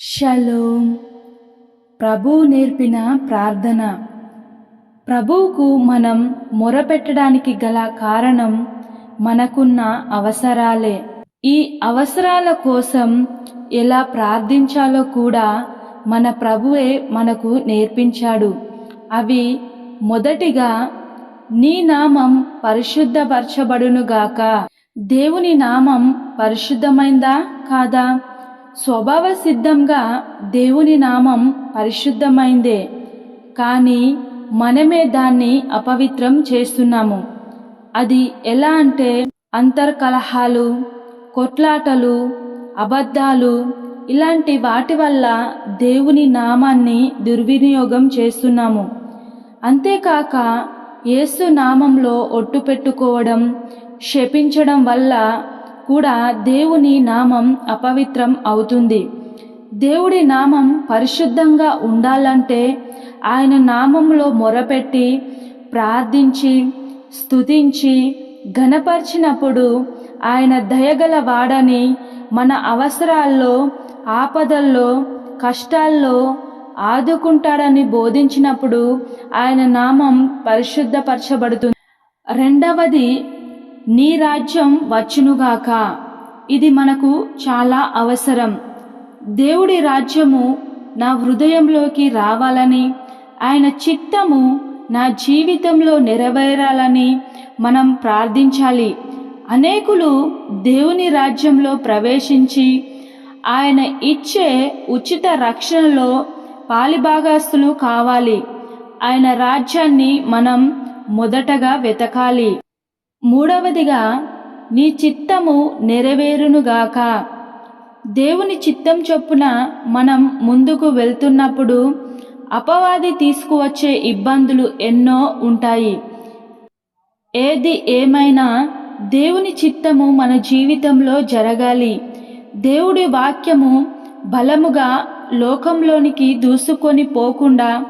Shalom. ప్రభు నేర్పిన ప్రార్థన. ప్రభువుకు మనం మొరపెట్టడానికి గల కారణం మనకున్న అవసరాలే. ఈ అవసరాల కోసం ఎలా ప్రార్థించాలో కూడా మన ప్రభువే మనకు నేర్పించాడు. అవి మొదటిగా నీ నామం పరిశుద్ధపరచబడునుగాక. దేవుని నామం పరిశుద్ధమైందా కాదా? స్వభావ సిద్ధంగా దేవుని నామం పరిశుద్ధమైందే. కానీ మనమే దాన్ని అపవిత్రం చేస్తున్నాము. అది ఎలా అంటే అంతర్కలహాలు కొట్లాటలు అబద్ధాలు ఇలాంటి వాటి వల్ల దేవుని నామాన్ని దుర్వినియోగం చేస్తున్నాము. అంతేకాక యేసు నామంలో ఒట్టు పెట్టుకోవడం శపించడం వల్ల కూడా దేవుని నామం అపవిత్రం అవుతుంది. దేవుడి నామం పరిశుద్ధంగా ఉండాలంటే ఆయన నామంలో మొరపెట్టి ప్రార్థించి స్తుతించి ఘనపరిచినప్పుడు ఆయన దయగల వాడని మన అవసరాల్లో ఆపదల్లో కష్టాల్లో ఆదుకుంటాడని బోధించినప్పుడు ఆయన నామం పరిశుద్ధపరచబడుతుంది. రెండవది నీ రాజ్యం వచ్చునుగాక. ఇది మనకు చాలా అవసరం. దేవుడి రాజ్యము నా హృదయంలోకి రావాలని ఆయన చిత్తము నా జీవితంలో నెరవేరాలని మనం ప్రార్థించాలి. అనేకులు దేవుని రాజ్యంలో ప్రవేశించి ఆయన ఇచ్చే ఉచిత రక్షణలో పాలిభాగస్తులు కావాలి. ఆయన రాజ్యాన్ని మనం మొదటగా వెతకాలి. మూడవదిగా నీ చిత్తము నెరవేరునుగాక. దేవుని చిత్తం చొప్పున మనం ముందుకు వెళ్తున్నప్పుడు అపవాది తీసుకువచ్చే ఇబ్బందులు ఎన్నో ఉంటాయి. ఏది ఏమైనా దేవుని చిత్తము మన జీవితంలో జరగాలి. దేవుడి వాక్యము బలముగా లోకంలోనికి దూసుకొని పోకుండా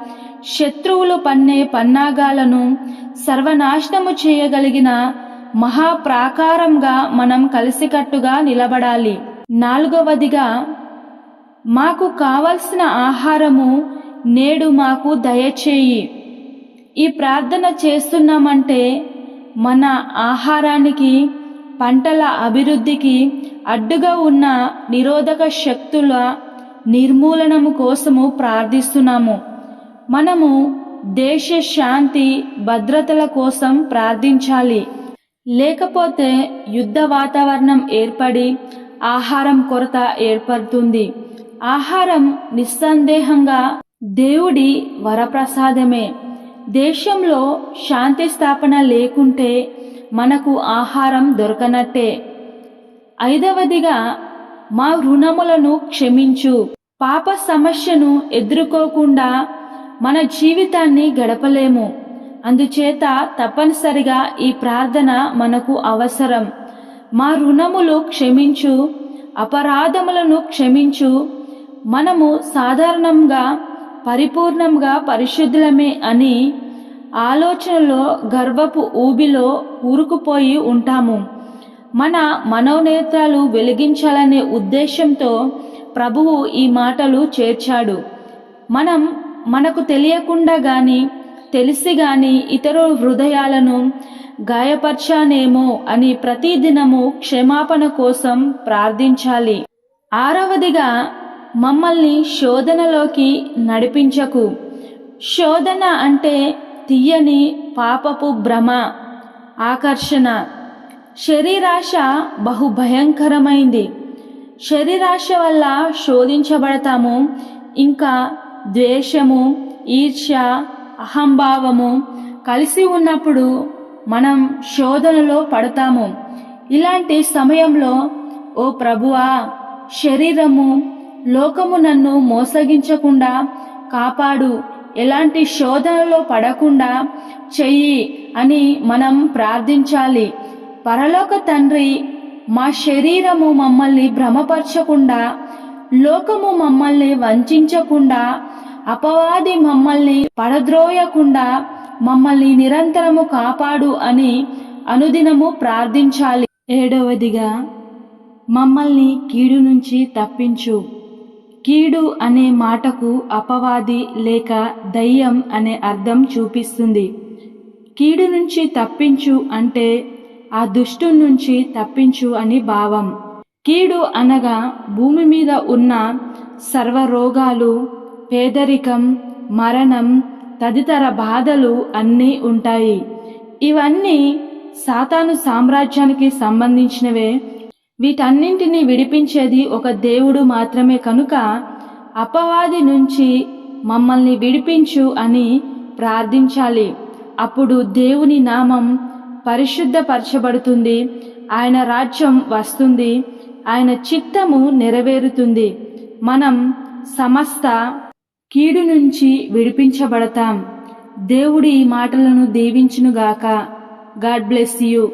శత్రువులు పన్నే పన్నాగాలను సర్వనాశనము చేయగలిగిన మహాప్రాకారంగా మనం కలిసికట్టుగా నిలబడాలి. నాలుగవదిగా మాకు కావలసిన ఆహారము నేడు మాకు దయచేయి. ఈ ప్రార్థన చేస్తున్నామంటే మన ఆహారానికి పంటల అభివృద్ధికి అడ్డుగా ఉన్న నిరోధక శక్తుల నిర్మూలనము కోసము ప్రార్థిస్తున్నాము. మనము దేశ శాంతి భద్రతల కోసం ప్రార్థించాలి. లేకపోతే యుద్ధ వాతావరణం ఏర్పడి ఆహారం కొరత ఏర్పడుతుంది. ఆహారం నిస్సందేహంగా దేవుడి వరప్రసాదమే. దేశంలో శాంతి స్థాపన లేకుంటే మనకు ఆహారం దొరకనట్టే. ఐదవదిగా మా రుణములను క్షమించు. పాప సమస్యను ఎదుర్కోకుండా మన జీవితాన్ని గడపలేము. అందుచేత తప్పనిసరిగా ఈ ప్రార్థన మనకు అవసరం. మా రుణములు క్షమించు అపరాధములను క్షమించు. మనము సాధారణంగా పరిపూర్ణంగా పరిశుద్ధులమే అని ఆలోచనలో గర్వపు ఊబిలో ఊరుకుపోయి ఉంటాము. మన మనోనేత్రాలు వెలిగించాలనే ఉద్దేశంతో ప్రభువు ఈ మాటలు చేర్చాడు. మనం మనకు తెలియకుండా గాని తెలిసి గాని ఇతరుల హృదయాలను గాయపర్చానేమో అని ప్రతిదినము క్షమాపణ కోసం ప్రార్థించాలి. ఆరవదిగా మమ్మల్ని శోధనలోకి నడిపించకు. శోధన అంటే తీయని పాపపు భ్రమ ఆకర్షణ. శరీరాశ బహు భయంకరమైంది శరీరాశ వల్ల శోధించబడతాము. ఇంకా ద్వేషము ఈర్ష్య అహంభావము కలిసి ఉన్నప్పుడు మనం శోధనలో పడతాము. ఇలాంటి సమయంలో ఓ ప్రభువా శరీరము లోకము నన్ను మోసగించకుండా కాపాడు. ఎలాంటి శోధనలో పడకుండా చెయ్యి అని మనం ప్రార్థించాలి. పరలోక తండ్రి మా శరీరము మమ్మల్ని భ్రమపరచకుండా లోకము మమ్మల్ని వంచకుండా అపవాది మమ్మల్ని పడద్రోయకుండా మమ్మల్ని నిరంతరము కాపాడు అని అనుదినము ప్రార్థించాలి. ఏడవదిగా మమ్మల్ని కీడు నుంచి తప్పించు. కీడు అనే మాటకు అపవాది లేక దయ్యం అనే అర్థం చూపిస్తుంది. కీడు నుంచి తప్పించు అంటే ఆ దుష్టు నుంచి తప్పించు అని భావం. కీడు అనగా భూమి మీద ఉన్న సర్వ రోగాలు పేదరికం మరణం తదితర బాధలు అన్నీ ఉంటాయి. ఇవన్నీ సాతాను సామ్రాజ్యానికి సంబంధించినవే. వీటన్నింటినీ విడిపించేది ఒక దేవుడు మాత్రమే కనుక అపవాది నుంచి మమ్మల్ని విడిపించు అని ప్రార్థించాలి. అప్పుడు దేవుని నామం పరిశుద్ధపరచబడుతుంది. ఆయన రాజ్యం వస్తుంది. ఆయన చిత్తము నెరవేరుతుంది. మనం సమస్త కీడు నుంచి విడిపించబడతాం. దేవుడి ఈ మాటలను దీవించునుగాక. God bless you.